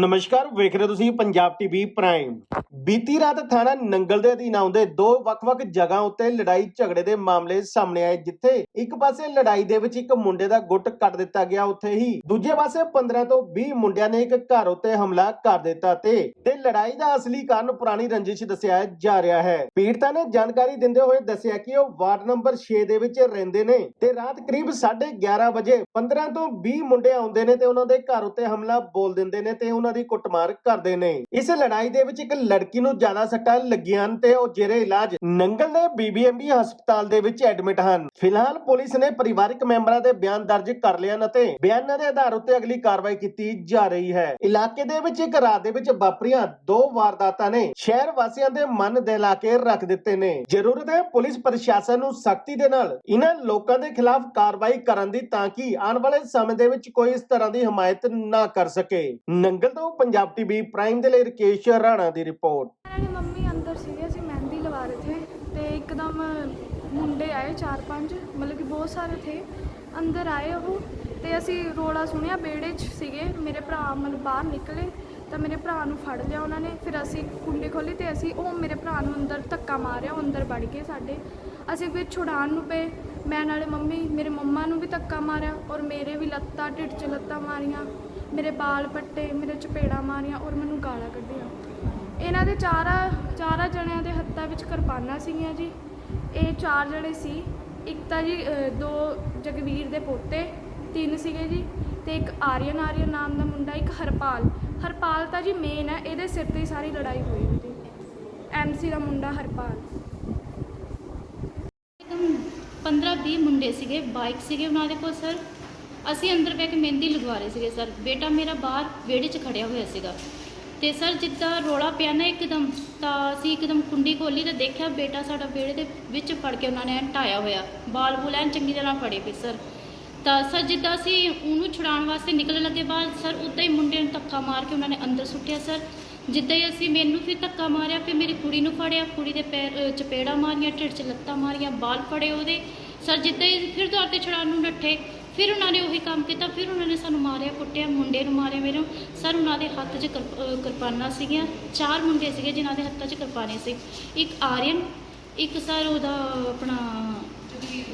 ਨਮਸਕਾਰ, ਵੇਖ ਰਹੇ ਹੋ ਤੁਸੀਂ ਪੰਜਾਬ ਟੀਵੀ ਪ੍ਰਾਈਮ। ਬੀਤੀ ਰਾਤ ਥਾਣਾ ਨੰਗਲ ਦੇ ਅਧੀਨ ਆਉਂਦੇ ਦੋ ਵੱਖ-ਵੱਖ ਜਗ੍ਹਾ ਉੱਤੇ ਲੜਾਈ ਝਗੜੇ ਦੇ ਮਾਮਲੇ ਸਾਹਮਣੇ ਆਏ, ਜਿੱਥੇ ਇੱਕ ਪਾਸੇ ਲੜਾਈ ਦੇ ਵਿੱਚ ਇੱਕ ਮੁੰਡੇ ਦਾ ਗੁੱਟ ਕੱਟ ਦਿੱਤਾ ਗਿਆ ਉੱਥੇ ਹੀ, ਦੂਜੇ ਪਾਸੇ 15 ਤੋਂ 20 ਮੁੰਡਿਆਂ ਨੇ ਇੱਕ ਘਰ ਉੱਤੇ ਹਮਲਾ ਕਰ ਦਿੱਤਾ ਤੇ ਤੇ ਲੜਾਈ ਦਾ ਅਸਲੀ ਕਾਰਨ ਪੁਰਾਣੀ ਰੰਜਿਸ਼ ਦੱਸਿਆ ਜਾ ਰਿਹਾ ਹੈ। ਪੀੜਤਾ ਨੇ ਜਾਣਕਾਰੀ ਦਿੰਦੇ ਹੋਏ ਦੱਸਿਆ ਕਿ ਉਹ ਵਾਰਡ ਨੰਬਰ 6 ਦੇ ਵਿੱਚ ਰਹਿੰਦੇ ਨੇ ਤੇ ਰਾਤ ਕਰੀਬ 11:30 ਵਜੇ 15 ਤੋਂ 20 ਮੁੰਡੇ ਆਉਂਦੇ ਨੇ ਤੇ ਉਹਨਾਂ ਦੇ ਘਰ ਉੱਤੇ ਹਮਲਾ ਬੋਲ ਦਿੰਦੇ ਨੇ ਤੇ ਉਹਨਾਂ ਦੀ ਕੁੱਟਮਾਰ ਕਰਦੇ ਨੇ। ਇਸ ਲੜਾਈ ਦੇ ਵਿੱਚ ਇੱਕ ਲੜਕੀ ਨੂੰ ਜ਼ਿਆਦਾ ਸੱਟਾਂ ਲੱਗੀਆਂ ਹਨ ਤੇ ਉਹ ਜੇਰੇ ਇਲਾਜ ਨੰਗਲ ਦੇ ਬੀਬੀਐਮਬੀ ਹਸਪਤਾਲ ਦੇ ਵਿੱਚ ਐਡਮਿਟ ਹਨ। ਫਿਲਹਾਲ ਪੁਲਿਸ ਨੇ ਪਰਿਵਾਰਕ ਮੈਂਬਰਾਂ ਦੇ ਬਿਆਨ ਦਰਜ ਕਰ ਲਿਆ ਅਤੇ ਬਿਆਨਾਂ ਦੇ ਆਧਾਰ ਉੱਤੇ ਅਗਲੀ ਕਾਰਵਾਈ ਕੀਤੀ ਜਾ ਰਹੀ ਹੈ। ਇਲਾਕੇ ਦੇ ਵਿੱਚ ਇੱਕ ਰਾਤ ਦੇ ਵਿੱਚ ਵਾਪਰੀਆਂ ਦੋ ਵਾਰਦਾਤਾਂ ਨੇ। ਸ਼ਹਿਰ ਵਾਸੀਆਂ ਦੇ ਮਨ ਦਹਿਲਾ ਕੇ ਰੱਖ ਦਿੱਤੇ ਨੇ। ਜ਼ਰੂਰਤ ਹੈ ਪੁਲਿਸ ਪ੍ਰਸ਼ਾਸਨ ਨੂੰ ਸਖਤੀ ਦੇ ਨਾਲ ਇਹਨਾਂ ਲੋਕਾਂ ਦੇ ਖਿਲਾਫ ਕਾਰਵਾਈ ਕਰਨ ਦੀ ਤਾਂ ਕਿ ਆਉਣ ਵਾਲੇ ਸਮੇਂ ਦੇ ਵਿੱਚ ਕੋਈ ਇਸ ਤਰ੍ਹਾਂ ਦੀ ਹਮਾਇਤ ਨਾ ਕਰ ਸਕੇ। ਨੰਗਲ ਤੋਂ ਪੰਜਾਬ ਟੀਵੀ ਪ੍ਰਾਈਮ ਦੇ ਲਈ ਰਕੇਸ਼ ਰਾਣਾ ਦੀ ਰਿਪੋਰਟ। ਮੇਰੀ ਮੰਮੀ ਅੰਦਰ ਸੀਗੇ, ਅਸੀਂ ਮਹਿੰਦੀ ਲਵਾ ਰਹੇ ਥੇ ਤੇ ਇੱਕਦਮ ਮੁੰਡੇ ਆਏ ਚਾਰ ਪੰਜ, ਮਤਲਬ ਕਿ ਬਹੁਤ ਸਾਰੇ ਥੇ। ਅੰਦਰ ਆਏ ਉਹ ਤੇ ਅਸੀਂ ਰੋਲਾ ਸੁਣਿਆ ਬੇੜੇ 'ਚ ਸੀਗੇ। ਮੇਰੇ ਭਰਾ ਮਤਲਬ ਬਾਹਰ ਨਿਕਲੇ ਤਾਂ ਮੇਰੇ ਭਰਾ ਨੂੰ ਫੜ ਲਿਆ ਉਹਨਾਂ ਨੇ। ਫਿਰ ਅਸੀਂ ਕੁੰਡੀ ਖੋਲੀ ਤੇ ਅਸੀਂ ਉਹ ਮੇਰੇ ਭਰਾ ਨੂੰ ਅੰਦਰ ਧੱਕਾ ਮਾਰਿਆ, ਉਹ ਅੰਦਰ ਵੜ ਗਏ ਸਾਡੇ। ਅਸੀਂ ਫਿਰ ਛੁਡਾਉਣ ਨੂੰ ਪਏ। ਮੈਂ ਨਾਲੇ ਮੰਮੀ, ਮੇਰੇ ਮੰਮਾ ਨੂੰ ਵੀ ਧੱਕਾ ਮਾਰਿਆ ਔਰ ਮੇਰੇ ਵੀ ਲੱਤਾਂ, ਢਿੱਡ 'ਚ ਲੱਤਾਂ ਮਾਰੀਆਂ। ਮੇਰੇ ਬਾਲ ਪੱਟੇ ਮੇਰੇ ਚਪੇੜਾ ਮਾਰੀਆਂ ਔਰ ਮੈਨੂੰ ਗਾਲਾਂ ਕੱਢੀਆਂ। ਇਹਨਾਂ ਦੇ ਚਾਰਾ ਚਾਰਾ ਜਣਿਆਂ ਦੇ ਹੱਥਾਂ ਵਿੱਚ ਕਿਰਪਾਨਾਂ ਸੀਗੀਆਂ ਜੀ। ਇਹ ਚਾਰ ਜਣੇ ਸੀ। ਇੱਕ ਤਾਂ ਜੀ ਅਹ, ਦੋ ਜਗਵੀਰ ਦੇ ਪੋਤੇ ਤਿੰਨ ਸੀਗੇ ਜੀ ਤੇ ਇੱਕ ਆਰੀਅਨ ਆਰੀਅਨ ਨਾਮ ਦਾ ਮੁੰਡਾ ਇੱਕ ਹਰਪਾਲ। ਹਰਪਾਲ ਤਾਂ ਜੀ ਮੇਨ ਹੈ ਇਹਦੇ ਸਿਰ ਤੇ ਹੀ ਸਾਰੀ ਲੜਾਈ ਹੋਈ ਹੋਈ ਜੀ ਐਮਸੀ ਦਾ ਮੁੰਡਾ ਹਰਪਾਲ। 15 20 ਮੁੰਡੇ ਸੀਗੇ ਬਾਈਕ ਸੀਗੇ ਉਹਨਾਂ ਦੇ ਕੋਲ ਸਰ ਅਸੀਂ ਅੰਦਰ ਬੈ ਕੇ ਮਹਿੰਦੀ ਲਗਵਾ ਰਹੇ ਸੀਗੇ ਸਰ। ਬੇਟਾ ਮੇਰਾ ਬਾਹਰ ਵਿਹੜੇ 'ਚ ਖੜਿਆ ਹੋਇਆ ਸੀਗਾ। ਤੇ ਸਰ ਜਿੱਦਾਂ ਰੋਲਾ ਪਿਆ ਨਾ ਇੱਕਦਮ ਤਾਂ ਅਸੀਂ ਇੱਕਦਮ ਕੁੰਡੀ ਖੋਲੀ ਤੇ ਦੇਖਿਆ ਬੇਟਾ ਸਾਡਾ ਵਿਹੜੇ ਦੇ ਵਿੱਚ ਫੜ ਕੇ ਉਹਨਾਂ ਨੇ ਐਨ ਢਾਇਆ ਹੋਇਆ। ਬਾਲ ਬੂਲ ਐਨ ਚੰਗੀ ਤਰ੍ਹਾਂ ਫੜੇ ਪਏ ਸਰ। ਤਾਂ ਸਰ ਜਿੱਦਾਂ ਅਸੀਂ ਉਹਨੂੰ ਛੁਡਾਉਣ ਵਾਸਤੇ ਨਿਕਲਣ ਲੱਗੇ ਬਾਅਦ ਸਰ ਉੱਦਾਂ ਹੀ ਮੁੰਡੇ ਨੂੰ ਧੱਕਾ ਮਾਰ ਕੇ ਉਹਨਾਂ ਨੇ ਅੰਦਰ ਸੁੱਟਿਆ ਸਰ। ਜਿੱਦਾਂ ਹੀ ਅਸੀਂ ਮੈਨੂੰ ਫਿਰ ਧੱਕਾ ਮਾਰਿਆ ਫਿਰ ਮੇਰੀ ਕੁੜੀ ਨੂੰ ਫੜਿਆ। ਕੁੜੀ ਦੇ ਪੈਰ ਅ, ਚਪੇੜਾਂ ਮਾਰੀਆਂ ਢਿੱਡ 'ਚ ਲੱਤਾਂ ਮਾਰੀਆਂ ਬਾਲ ਫੜੇ ਉਹਦੇ। ਸਰ ਜਿੱਦਾਂ ਹੀ ਫਿਰ ਦੁਆਰ ਤੇ ਛੁਡਾਉਣ ਨੂੰ ਨੱਠੇ ਫਿਰ ਉਹਨਾਂ ਨੇ ਉਹੀ ਕੰਮ ਕੀਤਾ ਫਿਰ ਉਹਨਾਂ ਨੇ ਸਾਨੂੰ ਮਾਰਿਆ ਕੁੱਟਿਆ ਮੁੰਡੇ ਨੂੰ ਮਾਰਿਆ ਮੇਰੇ ਨੂੰ। ਸਰ ਉਹਨਾਂ ਦੇ ਹੱਥ 'ਚ ਕਿਰਪ- ਅ, ਕਿਰਪਾਨਾਂ ਸੀਗੀਆਂ ਚਾਰ ਮੁੰਡੇ ਸੀਗੇ ਜਿਨ੍ਹਾਂ ਦੇ ਹੱਥਾਂ 'ਚ ਕਿਰਪਾਨੇ ਸੀ। ਇੱਕ ਆਰੀਅਨ ਇੱਕ ਸਰ ਉਹਦਾ ਆਪਣਾ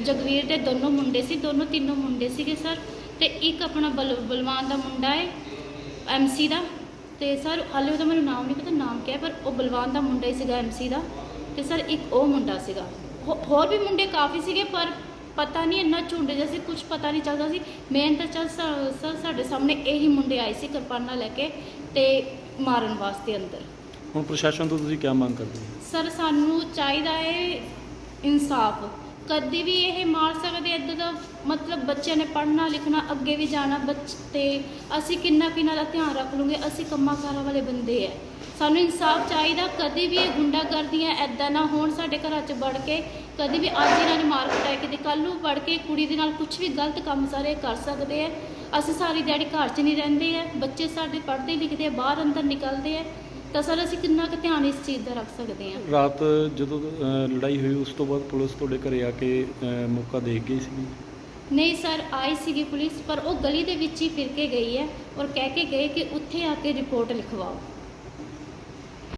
ਜਗਵੀਰ ਦੇ ਦੋਨੋਂ ਮੁੰਡੇ ਸੀ ਦੋਨੋਂ ਤਿੰਨੋਂ ਮੁੰਡੇ ਸੀਗੇ ਸਰ। ਤੇ ਇੱਕ ਆਪਣਾ ਬਲ ਬਲਵਾਨ ਦਾ ਮੁੰਡਾ ਹੈ ਐਮਸੀ ਦਾ। ਤੇ ਸਰ ਹਾਲੇ ਉਹਦਾ ਮੈਨੂੰ ਨਾਮ ਨਹੀਂ ਪਤਾ ਨਾਮ ਕਿਹਾ ਪਰ ਉਹ ਬਲਵਾਨ ਦਾ ਮੁੰਡਾ ਹੀ ਸੀਗਾ ਐਮਸੀ ਦਾ। ਤੇ ਸਰ ਇੱਕ ਉਹ ਮੁੰਡਾ ਸੀਗਾ। ਹੋ- ਹੋਰ ਵੀ ਮੁੰਡੇ ਕਾਫੀ ਸੀਗੇ ਪਰ ਪਤਾ ਨਹੀਂ ਇੰਨਾ ਝੁੰਡ ਜਿਹਾ ਸੀ ਕੁਝ ਪਤਾ ਨਹੀਂ ਚੱਲਦਾ ਸੀ। ਮੇਨ ਤਾਂ ਚੱਲ ਸਰ ਸਾਡੇ ਸਾਹਮਣੇ ਇਹੀ ਮੁੰਡੇ ਆਏ ਸੀ ਕਿਰਪਾਨਾਂ ਲੈ ਕੇ ਤੇ ਮਾਰਨ ਵਾਸਤੇ ਅੰਦਰ। ਹੁਣ ਪ੍ਰਸ਼ਾਸਨ ਤੋਂ ਤੁਸੀਂ ਕੀ ਮੰਗ ਕਰਦੇ ਹੋ? ਸਰ ਸਾਨੂੰ ਚਾਹੀਦਾ ਹੈ ਇਨਸਾਫ। ਕਦੀ ਵੀ ਇਹ ਮਾਰ ਸਕਦੇ ਇੱਦਾਂ ਦਾ ਮਤਲਬ ਬੱਚਿਆਂ ਨੇ ਪੜ੍ਹਨਾ ਲਿਖਣਾ ਅੱਗੇ ਵੀ ਜਾਣਾ ਬੱਚ ਤੇ ਅਸੀਂ ਕਿੰਨਾ ਕਿੰਨਾ ਦਾ ਧਿਆਨ ਰੱਖ ਲੂਗੇ ਅਸੀਂ ਕੰਮਾਂ ਕਾਰਾਂ ਵਾਲੇ ਬੰਦੇ ਐ ਸਾਨੂੰ ਇਨਸਾਫ ਚਾਹੀਦਾ ਕਦੀ ਵੀ ਇਹ ਗੁੰਡਾਗਰਦੀਆਂ ਐਦਾਂ ਨਾ ਹੋਣ ਸਾਡੇ ਘਰਾਂ 'ਚ ਵੜ ਕੇ ਕਦੀ ਵੀ ਅੱਜ ਇਹਨਾਂ ਨੇ ਮਾਰ ਕੁਟਾਈ ਕੀਤੀ ਕੱਲ ਨੂੰ ਵੜ ਕੇ ਕੁੜੀ ਦੇ ਨਾਲ ਕੁਝ ਵੀ ਗਲਤ ਕੰਮ ਸਾਰੇ ਕਰ ਸਕਦੇ ਐ ਅਸੀਂ ਸਾਰੀ ਦਿਹਾੜੀ ਘਰ 'ਚ ਨਹੀਂ ਰਹਿੰਦੇ ਐ ਬੱਚੇ ਸਾਡੇ ਪੜ੍ਹਦੇ ਲਿਖਦੇ ਆ ਬਾਹਰ ਅੰਦਰ ਨਿਕਲਦੇ ਐ ਤਾਂ ਸਰ ਅਸੀਂ ਕਿੰਨਾ ਕੁ ਧਿਆਨ ਇਸ ਚੀਜ਼ ਦਾ ਰੱਖ ਸਕਦੇ ਹਾਂ ਰਾਤ ਜਦੋਂ ਲੜਾਈ ਹੋਈ ਉਸ ਤੋਂ ਬਾਅਦ ਪੁਲਿਸ ਤੁਹਾਡੇ ਘਰੇ ਆ ਕੇ ਮੌਕਾ ਦੇਖ ਗਈ ਸੀ ਨਹੀਂ ਸਰ ਆਈ ਸੀਗੀ ਪੁਲਿਸ ਪਰ ਉਹ ਗਲੀ ਦੇ ਵਿੱਚ ਹੀ ਫਿਰ ਕੇ ਗਈ ਹੈ ਔਰ ਕਹਿ ਕੇ ਗਏ ਕਿ ਉੱਥੇ ਆ ਕੇ ਰਿਪੋਰਟ ਲਿਖਵਾਓ।